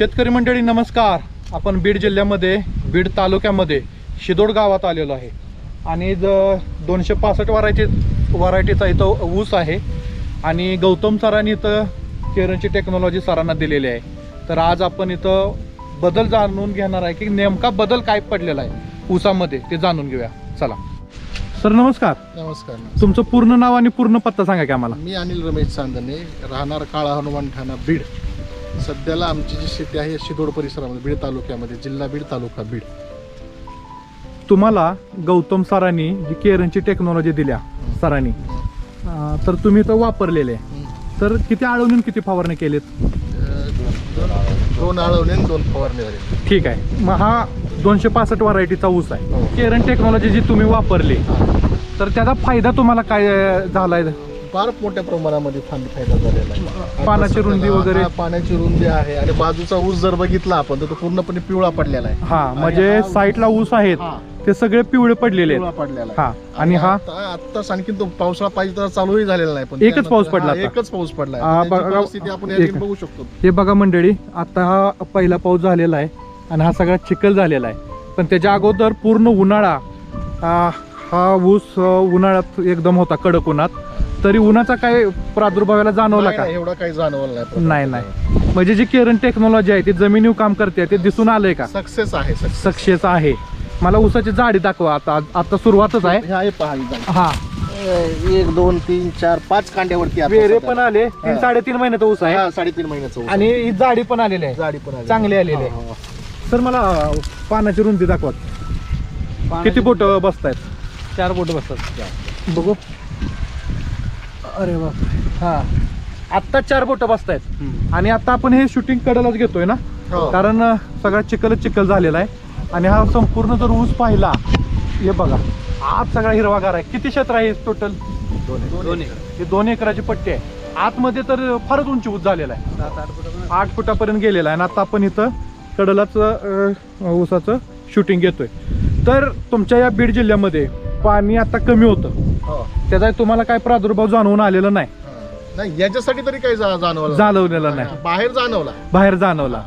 शेतकरी मंडळी नमस्कार. आपण बीड जिल्ह्यामध्ये बीड तालुक्यामध्ये शिदोड गावात आलेलो आहे. आणि ज दोनशे पासष्ट व्हरायटी व्हरायटीचा इथं ऊस आहे. आणि गौतम सरांनी इथं केरनची टेक्नॉलॉजी सरांना दिलेली आहे. तर आज आपण इथं बदल जाणून घेणार आहे की नेमका बदल काय पडलेला आहे ऊसामध्ये ते जाणून घेऊया. चला. सर नमस्कार नमस्कार. तुमचं पूर्ण नाव आणि पूर्ण पत्ता सांगा की आम्हाला. मी अनिल रमेश चांदणे राहणार काळा हनुमान ठाणा बीड. सध्याला आमची जी शेती आहे शिदोड परिसरामध्ये बीड तालुक्यामध्ये जिल्हा बीड तालुका बीड. तुम्हाला गौतम सरांनी जी केरनची टेक्नॉलॉजी दिल्या सरांनी अं, तर तुम्ही तर वापरलेले. आहे. तर किती आळवून किती फवारणी केलेत? दोन- दोन आळवणे आणि दोन फवारणी झाली. ठीक आहे. मग हा दोनशे पासष्ट व्हरायटीचा ऊस आहे. हो. केरन टेक्नॉलॉजी जी तुम्ही वापरली तर त्याचा फायदा तुम्हाला काय अं, झालाय? फार मोठ्या प्रमाणामध्ये फायदा झालेला आहे. पानाची रुंदी वगैरे? पाण्याची रुंदी आहे आणि बाजूचा ऊस जर बघितला आपण तर तो पूर्णपणे पिवळा पडलेला आहे. हा म्हणजे साईडला ऊस आहेत ते सगळे पिवळे पडलेले आहेत. पडलेला हा आणि हा? आता आणखी तो पावसाळा पाहिजे तर चालूही झालेला नाही पण एकच त्यानंतर- पाऊस पडला हा, आता. एकच पाऊस पडला हा, बघा- आपण या एक- ठिकाणी बघू शकतो. हे बघा मंडळी आता हा पहिला पाऊस झालेला आहे आणि हा सगळा चिखल झालेला आहे. पण त्याच्या अगोदर पूर्ण उन्हाळा आ, हा ऊस अ, उन्हाळ्यात एकदम होता कडक उन्हात. तरी उन्हाचा काय प्रादुर्भाव याला जाणवला का? एवढा काही जाणवलं नाही नाही नाही. म्हणजे जी केरन टेक्नॉलॉजी आहे ती जमिनीवर काम करते ते दिसून आलंय का? सक्सेस आहे सक्सेस. सक्सेस आहे. मला ऊसाची जाडी दाखवा आता आता सुरुवातच आहे. हे एक दोन तीन चार पाच कांड्यावरती वेरे. पण आले. तीन. साडेतीन महिन्याचा ऊस आहे. साडेतीन महिन्याचं. आणि ही जाडी पण आलेली आहे. जाडी पण. चांगली आलेली आहे. सर मला पानाची रुंदी दाखवा. किती बोट बसतायत? चार बोट बसतात. बघू. अरे बाप हा. आत्ता चार बोट बसतायत. आणि आता आपण हे शूटिंग कडेलाच घेतोय ना? हो. कारण सगळा चिखलच चिखल झालेला आहे. आणि हा संपूर्ण जर ऊस पाहिला हे बघा आत सगळा हिरवागार आहे. किती क्षेत्र आहे टोटल दोन हे दोन एकराची पट्टी आहे. आतमध्ये तर फारच उंची ऊस झालेला आहे. आठ फुटापर्यंत. गेलेला आहे. आणि आता आपण इथं कडलाच ऊसाचं शूटिंग घेतोय. तर तुमच्या या बीड जिल्ह्यामध्ये पाणी आता कमी होतं. हो. त्याचा तुम्हाला काय प्रादुर्भाव जाणवून आलेला नाही. हा. नाही याच्यासाठी तरी काही जा- जाणवलं जाणवलेला नाही. बाहेर जाणवला. बाहेर जाणवला.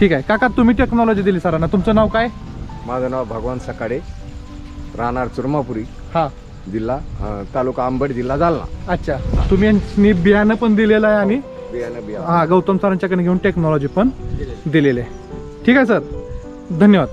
ठीक आहे. काका तुम्ही टेक्नॉलॉजी दिली सरांना. तुमचं नाव काय? माझं नाव भगवान सकाडे. राहणार चुरमापुरी. हा. जिल्हा अं, तालुका अंबड जिल्हा जालना. अच्छा. तुम्ही यांनी बियाणं पण दिलेलं आहे आणि बियाणं बिया हा गौतम सरांच्याकडे घेऊन टेक्नॉलॉजी पण दिलेली आहे. ठीक आहे सर. धन्यवाद.